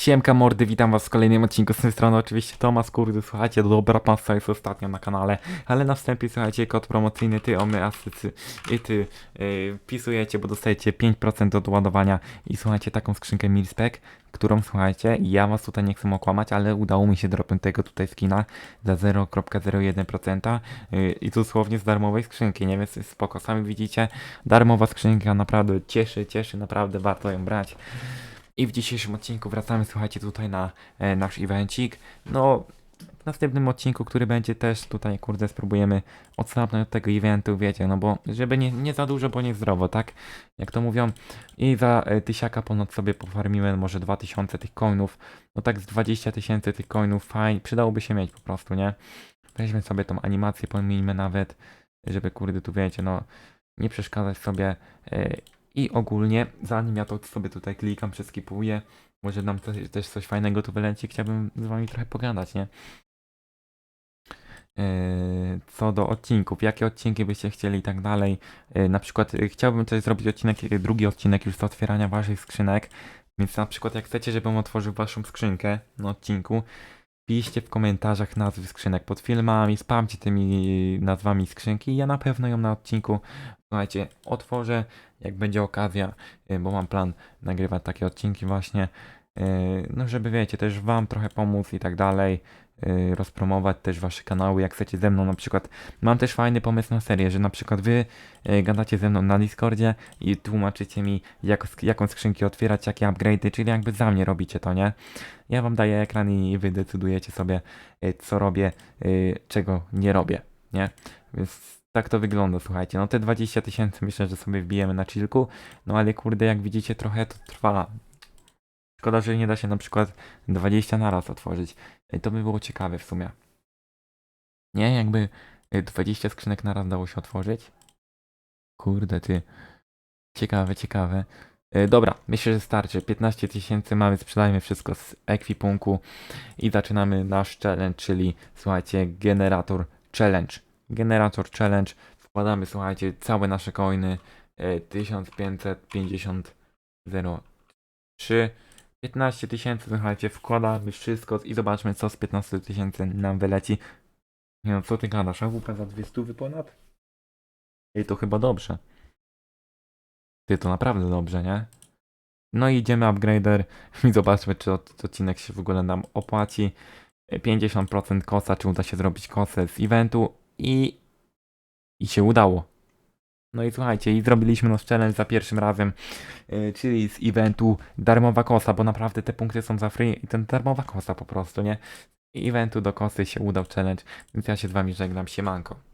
Siemka mordy, witam was w kolejnym odcinku z tej strony oczywiście Tomasz, kurde, słuchajcie, dobra pasta jest ostatnio na kanale, ale na wstępie słuchajcie, kod promocyjny ty, omy, asycy i ty yy, wpisujecie, bo dostajecie 5% od i słuchajcie, taką skrzynkę Milspec, którą słuchajcie, ja was tutaj nie chcę okłamać, ale udało mi się dropnąć tego tutaj skina za 0,01% yy, i dosłownie z darmowej skrzynki, nie, więc spoko, sami widzicie, darmowa skrzynka naprawdę cieszy, cieszy, naprawdę warto ją brać. I w dzisiejszym odcinku wracamy, słuchajcie, tutaj na e, nasz evencik. No, w następnym odcinku, który będzie też tutaj, kurde, spróbujemy odsapnąć od tego eventu, wiecie, no bo żeby nie, nie za dużo, bo nie zdrowo, tak? Jak to mówią. I za e, tysiaka ponad sobie pofarmiłem może 2000 tych coinów. No tak z 20 tysięcy tych coinów, fajnie, przydałoby się mieć po prostu, nie? Weźmy sobie tą animację, pomijmy nawet, żeby, kurde, tu wiecie, no, nie przeszkadzać sobie. E, i ogólnie, zanim ja to sobie tutaj klikam, przeskipuję, może nam też, też coś fajnego tu wyleci, chciałbym z wami trochę pogadać, nie? Yy, co do odcinków, jakie odcinki byście chcieli i tak dalej. Yy, na przykład yy, chciałbym też zrobić odcinek, drugi odcinek już z otwierania waszych skrzynek. Więc na przykład jak chcecie, żebym otworzył waszą skrzynkę na odcinku, piszcie w komentarzach nazwy skrzynek pod filmami, spamcie tymi nazwami skrzynki i ja na pewno ją na odcinku, słuchajcie, otworzę, jak będzie okazja, y, bo mam plan nagrywać takie odcinki właśnie, y, no żeby wiecie, też wam trochę pomóc i tak dalej, y, rozpromować też wasze kanały, jak chcecie ze mną na przykład, mam też fajny pomysł na serię, że na przykład wy gadacie ze mną na Discordzie i tłumaczycie mi jak, jaką skrzynki otwierać, jakie upgrade'y, czyli jakby za mnie robicie to, nie? Ja wam daję ekran i wy decydujecie sobie, co robię, czego nie robię, nie? Więc tak to wygląda, słuchajcie. No te 20 tysięcy myślę, że sobie wbijemy na chillku, no ale kurde, jak widzicie, trochę to trwa. Szkoda, że nie da się na przykład 20 na raz otworzyć. To by było ciekawe w sumie. Nie, jakby y, 20 skrzynek na raz dało się otworzyć. Kurde, ty. Ciekawe, ciekawe. Y, Dobra, myślę, że starczy. 15 tysięcy mamy, sprzedajmy wszystko z ekwipunku i zaczynamy nasz challenge, czyli słuchajcie, generator challenge. Generator challenge. Wkładamy, słuchajcie, całe nasze coiny. y, 1550.03 15 tysięcy, słuchajcie, wkładamy wszystko i zobaczmy, co z 15 tysięcy nam wyleci. Nie no, co ty gadasz? AWP za 200 ponad? Ej, to chyba dobrze. Ty, to naprawdę dobrze, nie? No i idziemy upgrader i zobaczmy, czy od- odcinek się w ogóle nam opłaci. 50% kosa, czy uda się zrobić kosę z eventu i... I się udało. No i słuchajcie, i zrobiliśmy nasz challenge za pierwszym razem, yy, czyli z eventu darmowa kosa, bo naprawdę te punkty są za free i ten darmowa kosa po prostu, nie? I eventu do kosy się udał challenge, więc ja się z wami żegnam, siemanko.